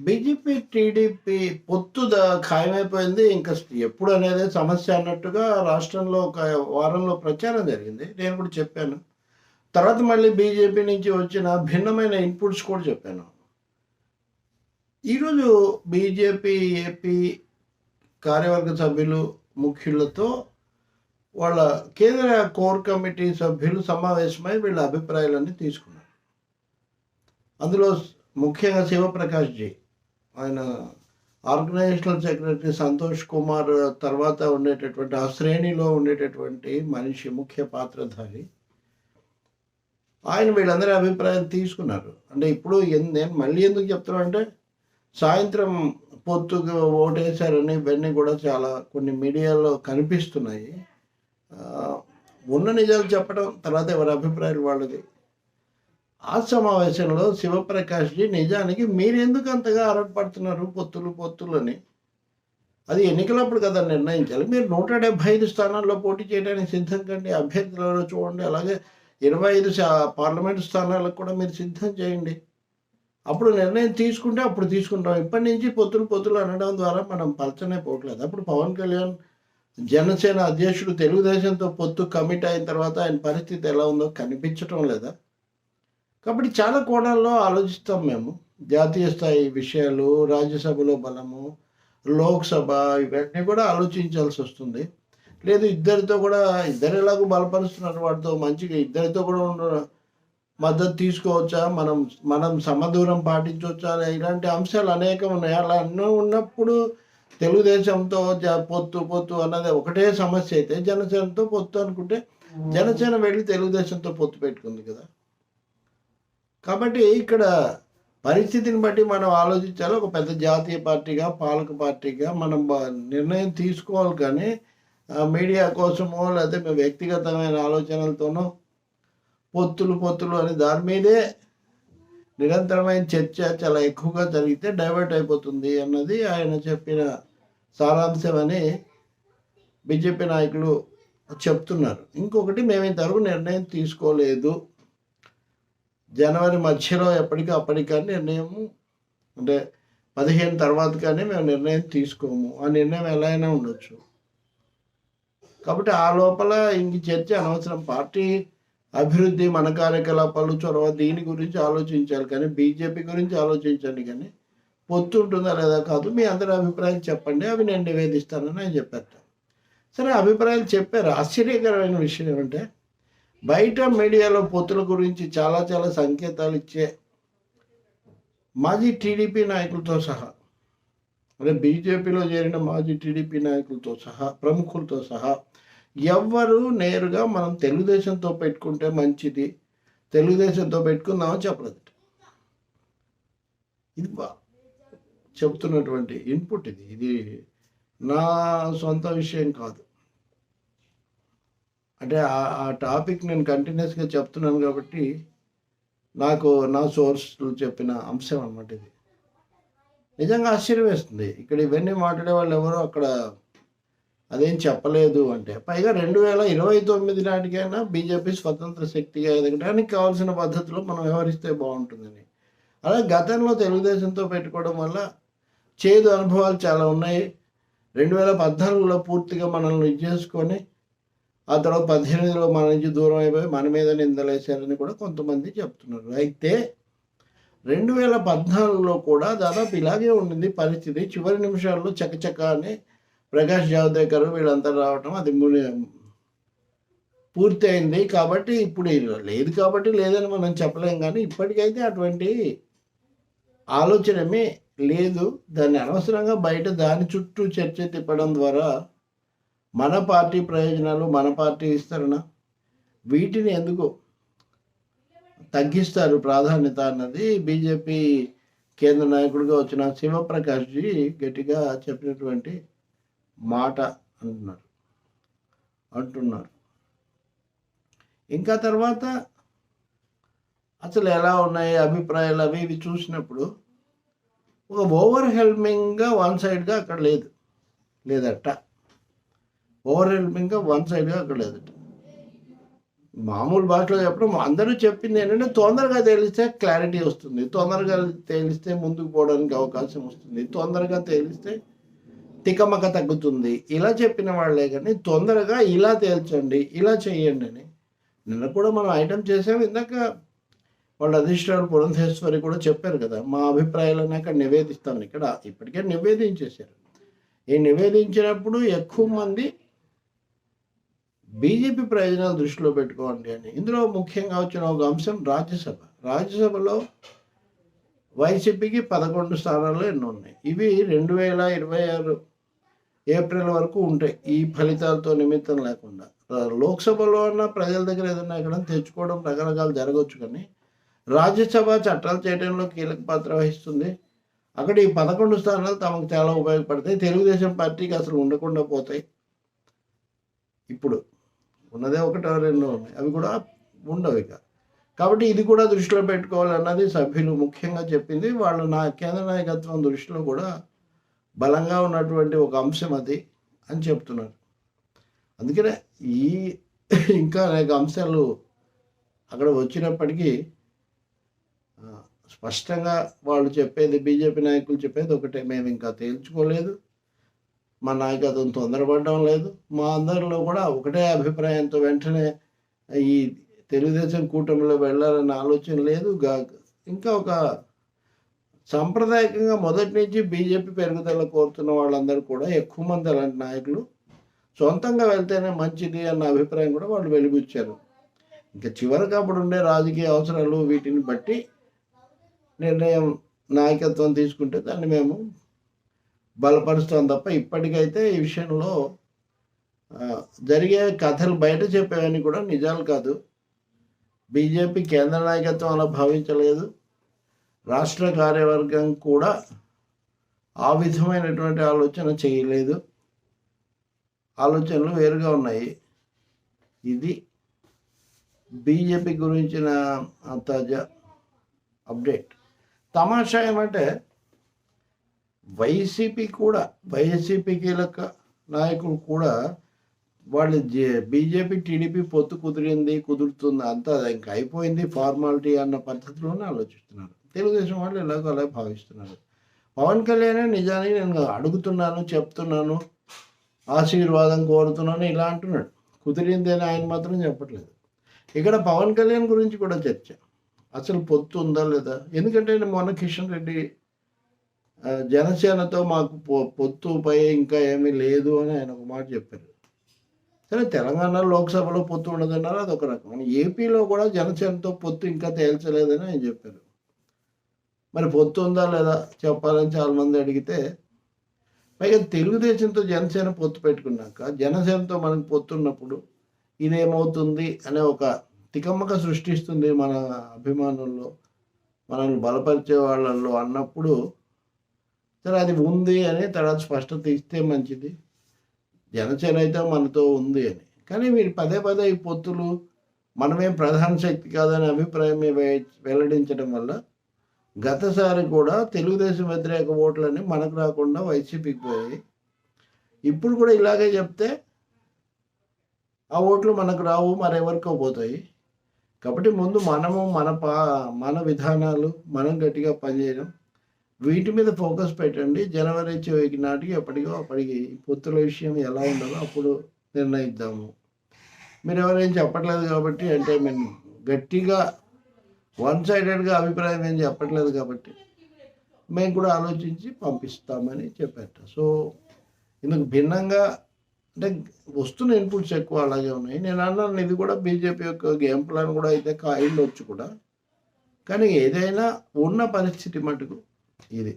BJP TDP పొత్తు ద- ఖాయమైపోయింది. ఇంకా ఎప్పుడు అనేది సమస్య అన్నట్టుగా రాష్ట్రంలో ఒక వారంలో ప్రచారం జరిగింది. నేను కూడా చెప్పాను. తర్వాత మళ్ళీ బీజేపీ నుంచి వచ్చిన భిన్నమైన ఇన్పుట్స్ కూడా చెప్పాను. ఈరోజు బీజేపీ ఏపీ కార్యవర్గ సభ్యులు ముఖ్యులతో వాళ్ళ కేంద్ర కోర్ కమిటీ సభ్యులు సమావేశమై వీళ్ళ అభిప్రాయాలన్నీ తీసుకున్నారు. అందులో ముఖ్యంగా శివప్రకాష్ జీ. ఆయన ఆర్గనైజేషనల్ సెక్రటరీ సంతోష్ కుమార్ తర్వాత ఉండేటటువంటి ఆ శ్రేణిలో ఉండేటటువంటి మనిషి ముఖ్య పాత్రధారి. ఆయన వీళ్ళందరి అభిప్రాయం తీసుకున్నారు. అంటే ఇప్పుడు నేను మళ్ళీ ఎందుకు చెప్తున్నా అంటే సాయంత్రం పొత్తుకు ఓటేశారని ఇవన్నీ కూడా చాలా కొన్ని మీడియాలో కనిపిస్తున్నాయి. ఉన్న నిజాలు చెప్పడం తర్వాత ఎవరి అభిప్రాయాలు వాళ్ళది. ఆ సమావేశంలో శివప్రకాష్జీ నిజానికి మీరెందుకు అంతగా ఆరాటపడుతున్నారు పొత్తులు పొత్తులు అని అది ఎన్నికలప్పుడు కదా నిర్ణయించాలి. మీరు నూట డెబ్బై ఐదు స్థానాల్లో పోటీ చేయడానికి సిద్ధం కండి. అభ్యర్థులలో చూడండి. అలాగే ఇరవై ఐదు పార్లమెంటు స్థానాలకు కూడా మీరు సిద్ధం చేయండి. అప్పుడు నిర్ణయం తీసుకుంటే అప్పుడు తీసుకుంటాం. ఇప్పటి నుంచి పొత్తులు పొత్తులు అనడం ద్వారా మనం పలచనే పోవట్లేదు. అప్పుడు పవన్ కళ్యాణ్ జనసేన అధ్యక్షుడు తెలుగుదేశంతో పొత్తు కమిట్ అయిన తర్వాత ఆయన పరిస్థితి ఎలా ఉందో కనిపించటం లేదా? కాబట్టి చాలా కోణాల్లో ఆలోచిస్తాం మేము. జాతీయ స్థాయి విషయాలు రాజ్యసభలో బలము లోక్సభ ఇవన్నీ కూడా ఆలోచించాల్సి వస్తుంది. లేదు ఇద్దరితో కూడా ఇద్దరు ఎలాగో బలపరుస్తున్నారు వాటితో మంచిగా ఇద్దరితో కూడా ఉండ మద్దతు తీసుకోవచ్చా? మనం మనం సమదూరం పాటించవచ్చా? ఇలాంటి అంశాలు అనేకం ఉన్నాయి. అలా అన్నీ ఉన్నప్పుడు తెలుగుదేశంతో జ- పొత్తు పొత్తు అన్నది ఒకటే సమస్య అయితే జనసేనతో పొత్తు అనుకుంటే జనసేన వెళ్ళి తెలుగుదేశంతో పొత్తు పెట్టుకుంది కదా. కాబట్టి ఇక్కడ పరిస్థితిని బట్టి మనం ఆలోచించాలి. ఒక పెద్ద జాతీయ పార్టీగా పాలక పార్టీగా మనం నిర్ణయం తీసుకోవాలి కానీ మీడియా కోసమో లేకపోతే మేము వ్యక్తిగతమైన ఆలోచనలతోనో పొత్తులు పొత్తులు అని దాని మీదే నిరంతరమైన చర్చ చాలా ఎక్కువగా జరిగితే డైవర్ట్ అయిపోతుంది అన్నది ఆయన చెప్పిన సారాంశం అని బీజేపీ నాయకులు చెప్తున్నారు. ఇంకొకటి మేము ఇంతవరకు నిర్ణయం తీసుకోలేదు. జనవరి మధ్యలో ఎప్పటికీ అప్పటికి నిర్ణయము అంటే పదిహేను తర్వాత కానీ మేము నిర్ణయం తీసుకోము. ఆ నిర్ణయం ఎలా అయినా ఉండొచ్చు. కాబట్టి ఆ లోపల ఇంక చర్చ అనవసరం. పార్టీ అభివృద్ధి మన కార్యకలాపాలు చొరవ దీని గురించి ఆలోచించాలి కానీ బీజేపీ గురించి ఆలోచించండి కానీ పొత్తు ఉంటుందా లేదా కాదు మీ అందరి అభిప్రాయం చెప్పండి. అవి నేను నివేదిస్తానని ఆయన చెప్పారు. సరే అభిప్రాయాలు చెప్పారు. ఆశ్చర్యకరమైన విషయం ఏమంటే బయట మీడియాలో పొత్తుల గురించి చాలా చాలా సంకేతాలు ఇచ్చే మాజీ టీడీపీ నాయకులతో సహా అంటే బీజేపీలో చేరిన మాజీ టీడీపీ నాయకులతో సహా ప్రముఖులతో సహా ఎవ్వరు నేరుగా మనం తెలుగుదేశంతో పెట్టుకుంటే మంచిది తెలుగుదేశంతో పెట్టుకుందామని చెప్పలేదు. ఇది బా- చెప్తున్నటువంటి ఇన్పుట్ ఇది. ఇది నా సొంత విషయం కాదు. అంటే ఆ- ఆ టాపిక్ నేను కంటిన్యూస్గా చెప్తున్నాను కాబట్టి నాకు నా సోర్స్లు చెప్పిన అంశం అనమాట ఇది. నిజంగా ఆశ్చర్యం వేస్తుంది. ఇక్కడ ఇవన్నీ మాట్లాడే వాళ్ళు ఎవరో అక్కడ అదేం చెప్పలేదు అంటే. పైగా రెండు వేల ఇరవై తొమ్మిది నాటికైనా బీజేపీ స్వతంత్ర శక్తిగా ఎదగడానికి కావాల్సిన పద్ధతిలో మనం వ్యవహరిస్తే బాగుంటుందని. అలా గతంలో తెలుగుదేశంతో పెట్టుకోవడం వల్ల చేదు అనుభవాలు చాలా ఉన్నాయి. రెండు వేల పద్నాలుగులో పూర్తిగా మనల్ని ఇది చేసుకొని ఆ తర్వాత పద్దెనిమిదిలో మన నుంచి దూరం అయిపోయి మన మీద నిందలేశారని కూడా కొంతమంది చెప్తున్నారు. అయితే రెండు వేల పద్నాలుగులో కూడా దాదాపు ఇలాగే ఉండింది పరిస్థితి. చివరి నిమిషాల్లో చకచక అని ప్రకాష్ జావదేకర్ వీళ్ళంతా రావటం అది ముని- పూర్తి అయింది కాబట్టి ఇప్పుడు ఇది లేదు కాబట్టి లేదని మనం చెప్పలేం కానీ ఇప్పటికైతే అటువంటి ఆలోచనమే లేదు. దాన్ని అనవసరంగా బయట దాని చుట్టూ చర్చ తిప్పడం ద్వారా మన పార్టీ ప్రయోజనాలు మన పార్టీ విస్తరణ వీటిని ఎందుకు తగ్గిస్తారు ప్రాధాన్యత అన్నది బీజేపీ కేంద్ర నాయకుడిగా వచ్చిన శివప్రకాష్జీ గట్టిగా చెప్పినటువంటి మాట అంటున్నారు. అంటున్నారు. ఇంకా తర్వాత అసలు ఎలా ఉన్నాయి అభిప్రాయాలు అవి ఇవి చూసినప్పుడు ఒక ఓవర్ హెల్మింగ్గా వన్ సైడ్గా అక్కడ లేదు. లేదట. ఓవర్ హెల్మింగ్గా వన్ సైడ్గా అక్కడ లేదు. మామూలు భాషలో చెప్పడం అందరూ చెప్పింది ఏంటంటే తొందరగా తేలిస్తే క్లారిటీ వస్తుంది. తొందరగా తేలిస్తే ముందుకు పోవడానికి అవకాశం వస్తుంది. తొందరగా తేలిస్తే తికమక తగ్గుతుంది. ఇలా చెప్పిన వాళ్ళే కానీ తొందరగా ఇలా తేల్చండి ఇలా చేయండి అని. నిన్న కూడా మనం ఐటమ్ చేసాం ఇందాక వాళ్ళ అధిష్టారు పురంధేశ్వరి కూడా చెప్పారు కదా మా అభిప్రాయాలను అక్కడ నివేదిస్తాను. ఇక్కడ ఇప్పటికే నివేదించేశారు. ఈ నివేదించినప్పుడు ఎక్కువ మంది బీజేపీ ప్రయోజనాలు దృష్టిలో పెట్టుకోండి అని. ఇందులో ముఖ్యంగా వచ్చిన ఒక అంశం రాజ్యసభ. రాజ్యసభలో వైసీపీకి పదకొండు స్థానాలు ఎన్నో ఉన్నాయి. ఇవి రెండు వేల ఇరవై ఆరు ఏప్రిల్ వరకు ఉంటాయి. ఈ ఫలితాలతో నిమిత్తం లేకుండా. లోక్సభలో ఉన్న ప్రజల దగ్గర ఏదైనా ఎక్కడ తెచ్చుకోవడం రకరకాలు జరగవచ్చు కానీ రాజ్యసభ చట్టాలు చేయడంలో కీలక పాత్ర వహిస్తుంది. అక్కడ ఈ పదకొండు స్థానాలు తమకు చాలా ఉపయోగపడతాయి. తెలుగుదేశం పార్టీకి అసలు ఉండకుండా పోతాయి. ఇప్పుడు ఉన్నదే ఒకటో రెండు ఉన్నాయి. అవి కూడా ఉండవు ఇక. కాబట్టి ఇది కూడా దృష్టిలో పెట్టుకోవాలన్నది సభ్యులు ముఖ్యంగా చెప్పింది. వాళ్ళు నా కేంద్ర నాయకత్వం దృష్టిలో కూడా బలంగా ఉన్నటువంటి ఒక అంశం అది అని చెప్తున్నారు. అందుకనే ఈ ఇంకా అనేక అంశాలు అక్కడ వచ్చినప్పటికీ స్పష్టంగా వాళ్ళు చెప్పేది బీజేపీ నాయకులు చెప్పేది ఒకటే. మేము ఇంకా తేల్చుకోలేదు. మా నాయకత్వం తొందరపడడం లేదు. మా అందరిలో కూడా ఒకటే అభిప్రాయంతో వెంటనే ఈ తెలుగుదేశం కూటమిలో వెళ్ళాలనే ఆలోచన లేదు. ఇంకా ఒక సాంప్రదాయకంగా మొదటి నుంచి బీజేపీ పెరుగుదల కోరుతున్న వాళ్ళందరూ కూడా ఎక్కువ మంది అలాంటి నాయకులు సొంతంగా వెళ్తేనే మంచిది అన్న అభిప్రాయం కూడా వాళ్ళు వెలిబుచ్చారు. ఇంకా చివరికి అప్పుడు ఉండే రాజకీయ అవసరాలు వీటిని బట్టి నిర్ణయం నాయకత్వం తీసుకుంటే దాన్ని మేము బలపరుస్తాం తప్ప ఇప్పటికైతే ఈ విషయంలో జరిగే కథలు బయట చెప్పేవన్నీ కూడా నిజాలు కాదు. బీజేపీ కేంద్ర నాయకత్వం అలా భావించలేదు. రాష్ట్ర కార్యవర్గం కూడా ఆ విధమైనటువంటి ఆలోచన చేయలేదు. ఆలోచనలు వేరుగా ఉన్నాయి. ఇది బీజేపీ గురించిన తాజా అప్డేట్. తమాషా ఏమంటే వైసీపీ కూడా వైసీపీ కీలక నాయకులు కూడా వాళ్ళు బీజేపీ టీడీపీ పొత్తు కుదిరింది కుదురుతుంది అంతా ఇంకా అయిపోయింది ఫార్మాలిటీ అన్న పద్ధతిలోనే ఆలోచిస్తున్నారు. తెలుగుదేశం వాళ్ళు ఎలాగో అలా భావిస్తున్నారు. పవన్ కళ్యాణ్ నిజానికి నేను అడుగుతున్నాను చెప్తున్నాను ఆశీర్వాదం కోరుతున్నాను ఇలా అంటున్నాడు. కుదిరింది అని ఆయన మాత్రం చెప్పట్లేదు. ఇక్కడ పవన్ కళ్యాణ్ గురించి కూడా చర్చ. అసలు పొత్తు ఉందా లేదా? ఎందుకంటే మొన్న కిషన్ రెడ్డి జనసేనతో మాకు పొత్తుపై ఇంకా ఏమీ లేదు అని ఆయన ఒక మాట చెప్పారు. సరే తెలంగాణ లోక్సభలో పొత్తు ఉండదన్నారు అది ఒక రకం ఏపీలో కూడా జనసేనతో పొత్తు ఇంకా తేల్చలేదని ఆయన చెప్పారు. మరి పొత్తు ఉందా లేదా చెప్పాలని చాలామంది అడిగితే పైగా తెలుగుదేశంతో జనసేన పొత్తు పెట్టుకున్నాక జనసేనతో మనకు పొత్తు ఉన్నప్పుడు ఇదేమవుతుంది అనే ఒక తికమ్మక సృష్టిస్తుంది మన అభిమానుల్లో మనల్ని బలపరిచే వాళ్ళల్లో అన్నప్పుడు సరే అది ఉంది అని తర్వాత స్పష్టత ఇస్తే మంచిది. జనసేన అయితే మనతో ఉంది అని. కానీ మీరు పదే పదే ఈ పొత్తులు మనమేం ప్రధాన శక్తి కాదని అభిప్రాయం వెల్లడించడం వల్ల గతసారి కూడా తెలుగుదేశం వ్యతిరేక ఓట్లని మనకు రాకుండా వైసీపీకి పోయాయి. ఇప్పుడు కూడా ఇలాగే చెప్తే ఆ ఓట్లు మనకు రావు మరెవరికో పోతాయి. కాబట్టి ముందు మనము మన పా మన విధానాలు మనం గట్టిగా పనిచేయడం. వీటి మీద ఫోకస్ పెట్టండి. జనవరి చివరికి నాటికి ఎప్పటికో అప్పటికి పొత్తుల విషయం ఎలా ఉండాలో అప్పుడు నిర్ణయిద్దాము. మీరు ఎవరేం చెప్పట్లేదు కాబట్టి అంటే మేము గట్టిగా వన్ సైడెడ్గా అభిప్రాయం ఏం చెప్పట్లేదు కాబట్టి మేము కూడా ఆలోచించి పంపిస్తామని చెప్పారట సో ఇందుకు భిన్నంగా అంటే వస్తున్న ఇన్పుట్స్ ఎక్కువ అలాగే ఉన్నాయి. నేను అన్నాను ఇది కూడా బీజేపీ యొక్క గేమ్ ప్లాన్ కూడా అయితే కాయిండొచ్చు కూడా. కానీ ఏదైనా ఉన్న పరిస్థితి మటుకు ఇది